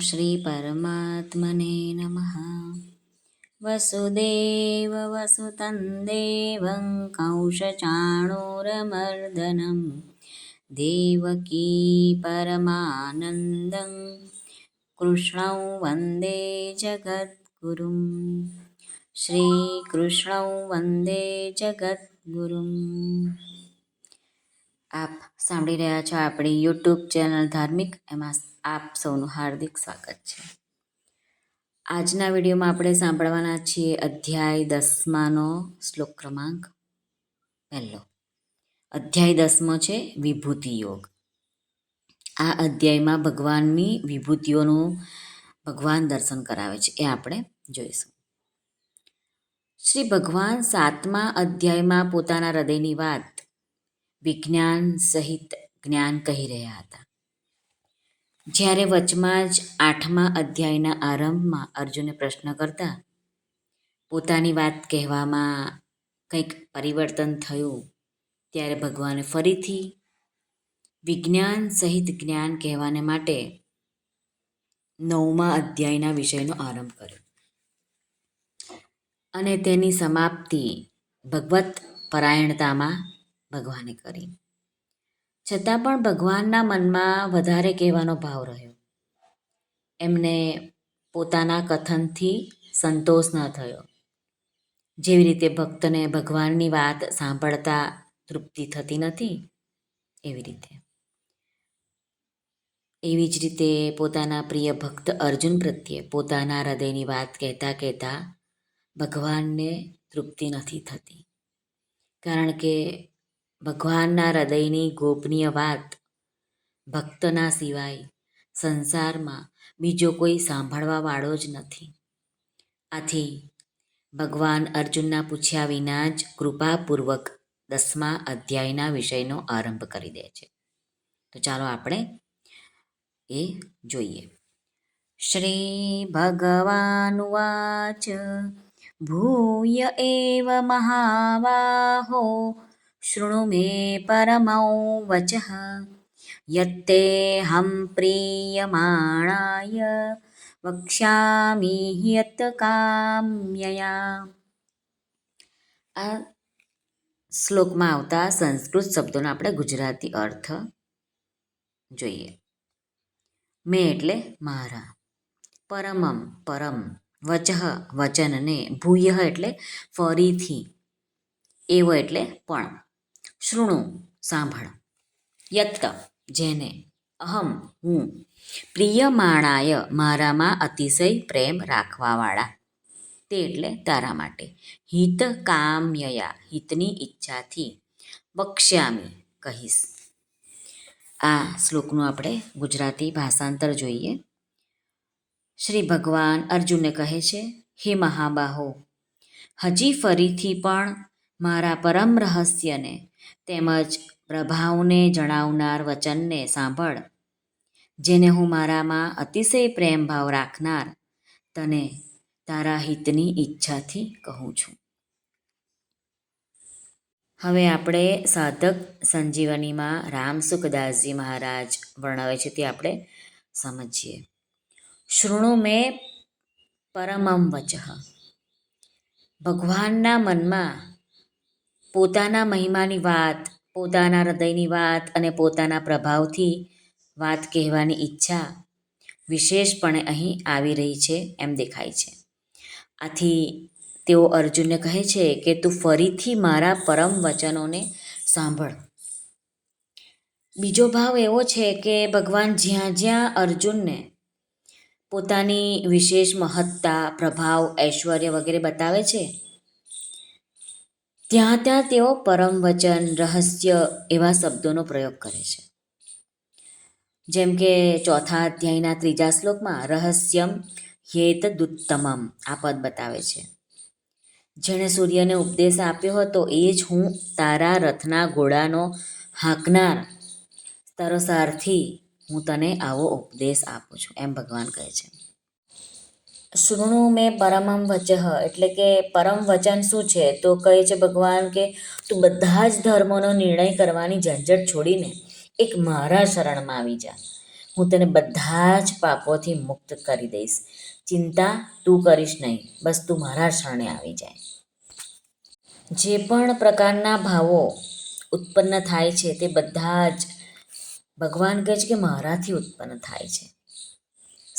શ્રી પરમાત્મને નમઃ વસુદેવ વસુતં દેવં કૌશચાણૂરમર્દનમ દેવકી પરમાનંદં કૃષ્ણૌ વંદે જગદ્ગુરુમ શ્રીકૃષ્ણૌ વંદે જગદ્ગુરુમ આપ સાંભળી રહ્યા છો આપણી યુટ્યુબ ચેનલ ધાર્મિક એમાં આપ સૌનું હાર્દિક સ્વાગત છે. આજના વિડીયોમાં આપણે સાંભળવાના છીએ અધ્યાય દસમાનો શ્લોક ક્રમાંક પહેલો. અધ્યાય દસમો છે વિભૂતિ યોગ. આ અધ્યાયમાં ભગવાનની વિભૂતિઓનું ભગવાન દર્શન કરાવે છે. એ આપણે જોઈશું. શ્રી ભગવાન સાતમા અધ્યાયમાં પોતાના હૃદયની વાત વિજ્ઞાન સહિત જ્ઞાન કહી રહ્યા હતા. જ્યારે વચમાં જ આઠમા અધ્યાયના આરંભમાં અર્જુને પ્રશ્ન કરતા, પોતાની વાત કહેવામાં કંઈક પરિવર્તન થયું, ત્યારે ભગવાને ફરીથી વિજ્ઞાન સહિત જ્ઞાન કહેવાને માટે નવમા અધ્યાયના વિષયનો આરંભ કર્યો. અને તેની સમાપ્તિ ભગવત પરાયણતામાં ભગવાને કરી. છતાં પણ ભગવાનના મનમાં વધારે કહેવાનો ભાવ રહ્યો. એમને પોતાના કથનથી સંતોષ ન થયો. જેવી રીતે ભક્તને ભગવાનની વાત સાંભળતા તૃપ્તિ થતી નથી, એવી રીતે. એવી જ રીતે પોતાના પ્રિય ભક્ત અર્જુન પ્રત્યે પોતાના હૃદયની વાત કહેતા કહેતા ભગવાનને તૃપ્તિ નથી થતી. કારણ કે ભગવાનના હૃદયની ગોપનીય વાત. ભક્તના સિવાય સંસારમાં બીજો કોઈ સાંભળવાવાળો જ નથી. આથી ભગવાન અર્જુનના પૂછ્યા વિના જ કૃપાપૂર્વક દસમા અધ્યાયના વિષયનો આરંભ કરી દે છે. તો ચાલો આપણે એ જોઈએ. શ્રી ભગવાનુવાચ ભૂય એવ મહાબાહો શૃણુ મે પરમૌ વચઃ યત્તેહં પ્રીયમાણાય વક્ષ્યામિ યત કામ્યયા આ શ્લોકમાં આવતા સંસ્કૃત શબ્દોનો આપણે ગુજરાતી અર્થ જોઈએ. મેં એટલે મારા, પરમમ પરમ, વચઃ વચનને ભૂય એટલે ફરીથી, એવો એટલે પણ. શૃણુ, સાંભળ. યત્ત, જેને અહમ હું, પ્રિયમાણાય મારામાં અતિશય પ્રેમ રાખવાવાળા. તે એટલે તારા માટે. હિત કામ્યયા, હિતની ઈચ્છાથી વક્ષ્યામી કહીશ. આ શ્લોકનું આપણે ગુજરાતી ભાષાંતર જોઈએ. શ્રી ભગવાન અર્જુનને કહે છે, હે મહાબાહો, હજી ફરીથી પણ મારા પરમ રહસ્યને તેમજ પ્રભાવને જણાવનાર વચનને સાંભળ. જેને હું મારામાં અતિશય પ્રેમ ભાવ રાખનાર તને તારા હિતની ઈચ્છાથી કહું છું. હવે આપણે સાધક સંજીવનીમાં રામ સુખદાસજી મહારાજ વર્ણવે છે તે આપણે સમજીએ. શૃણુ મેં પરમમ વચઃ. ભગવાનના મનમાં પોતાના મહિમાની વાત, પોતાના હૃદયની વાત અને પોતાના પ્રભાવથી વાત કહેવાની ઈચ્છા વિશેષપણે અહીં આવી રહી છે એમ દેખાય છે. આથી તેઓ અર્જુનને કહે છે કે, તું ફરીથી મારા પરમ વચનોને સાંભળ. બીજો ભાવ એવો છે કે, ભગવાન જ્યાં જ્યાં અર્જુનને પોતાની વિશેષ મહત્તા, પ્રભાવ, ઐશ્વર્ય વગેરે બતાવે છે ત્યાં ત્યાં તેઓ પરમ વચન, રહસ્ય એવા શબ્દોનો પ્રયોગ કરે છે. જેમ કે ચોથા અધ્યાયના ત્રીજા શ્લોકમાં રહસ્યમ હેત દુત્તમમ આ પદ બતાવે છે. જેણે સૂર્યને ઉપદેશ આપ્યો હતો, એ જ હું તારા રથના ઘોડાનો હાંકનાર તરસારથી હું તને આવો ઉપદેશ આપું છું. એમ ભગવાન કહે છે. શૃણુ મેં પરમમ વચઃ એટલે કે પરમ વચન શું છે? તો કહે છે ભગવાન કે તું બધા જ ધર્મોનો નિર્ણય કરવાની ઝંઝટ છોડીને એક મારા શરણમાં આવી જા. હું તને બધા જ પાપોથી મુક્ત કરી દઈશ. ચિંતા તું કરીશ નહીં, બસ તું મારા શરણે આવી જાય. જે પણ પ્રકારના ભાવો ઉત્પન્ન થાય છે તે બધા જ ભગવાન કહે છે કે મારાથી ઉત્પન્ન થાય છે.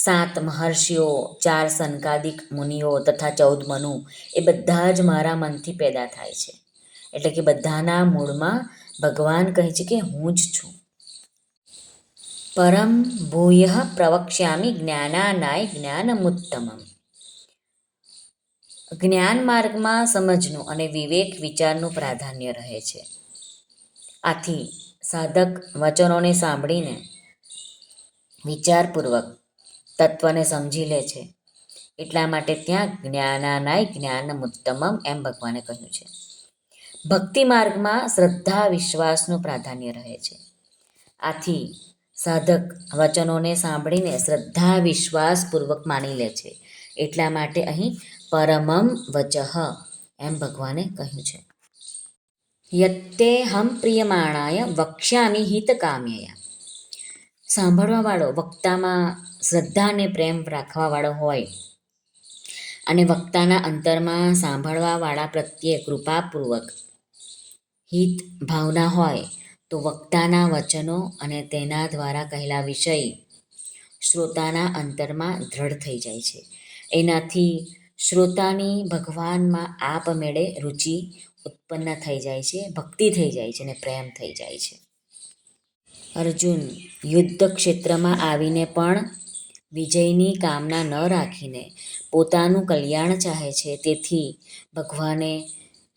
સાત મહર્ષિઓ, ચાર સનકાદિક મુનિઓ તથા ચૌદ મનુ એ બધા જ મારા મનથી પેદા થાય છે. એટલે કે બધાના મૂળમાં ભગવાન કહે છે કે હું જ છું. પરમ ભૂય પ્રવક્ષ્યામી જ્ઞાનાનાય જ્ઞાનમુત્તમમ. જ્ઞાન માર્ગમાં સમજનું અને વિવેક વિચારનું પ્રાધાન્ય રહે છે. આથી સાધક વચનોને સાંભળીને વિચારપૂર્વક તત્વને સમજી લે છે. એટલા માટે ત્યાં જ્ઞાનાનાય જ્ઞાનમુત્તમમ એમ ભગવાને કહ્યું છે. ભક્તિ માર્ગમાં શ્રદ્ધા, વિશ્વાસનું પ્રાધાન્ય રહે છે. આથી સાધક વચનોને સાંભળીને શ્રદ્ધા, વિશ્વાસપૂર્વક માની લે છે. એટલા માટે અહીં પરમમ વચઃ એમ ભગવાને કહ્યું છે. યત્તે હમ પ્રિયમાણાય વક્ષ્યામી હિતકામ્યયા. સાંભળવાવાળો, વક્તામાં શ્રદ્ધા અને પ્રેમ રાખવાવાળો હોય અને વક્તાના અંતરમાં સાંભળવાવાળા પ્રત્યે કૃપાપૂર્વક હિત ભાવના હોય, તો વક્તાના વચનો અને તેના દ્વારા કહેલા વિષય શ્રોતાના અંતરમાં દ્રઢ થઈ જાય છે. એનાથી શ્રોતાની ભગવાનમાં આપમેળે રુચિ ઉત્પન્ન થઈ જાય છે, ભક્તિ થઈ જાય છે અને પ્રેમ થઈ જાય છે. અર્જુન યુદ્ધ ક્ષેત્રમાં આવીને પણ વિજયની કામના ન રાખીને પોતાનું કલ્યાણ ચાહે છે. તેથી ભગવાને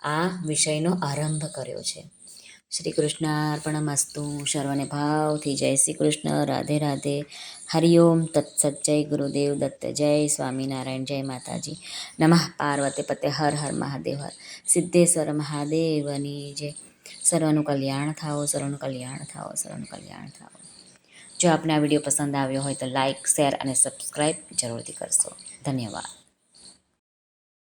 આ વિષયનો આરંભ કર્યો છે. શ્રી કૃષ્ણ અર્પણમસ્તુ સર્વને ભાવથી જય શ્રી કૃષ્ણ. રાધે રાધે. હરિઓમ તત્સત જય ગુરુદેવ દત્ત જય સ્વામિનારાયણ જય માતાજી. નમઃ. પાર્વતી પતે. હર હર મહાદેવ. હર સિદ્ધેશ્વર મહાદેવની જય. સર્વનું કલ્યાણ થાઓ, સર્વનું કલ્યાણ થાઓ, સર્વનું કલ્યાણ થાઓ. જો આપને આ વીડિયો પસંદ આવ્યો હોય તો લાઇક શેર અને સબસ્ક્રાઈબ જરૂરથી કરશો. ધન્યવાદ.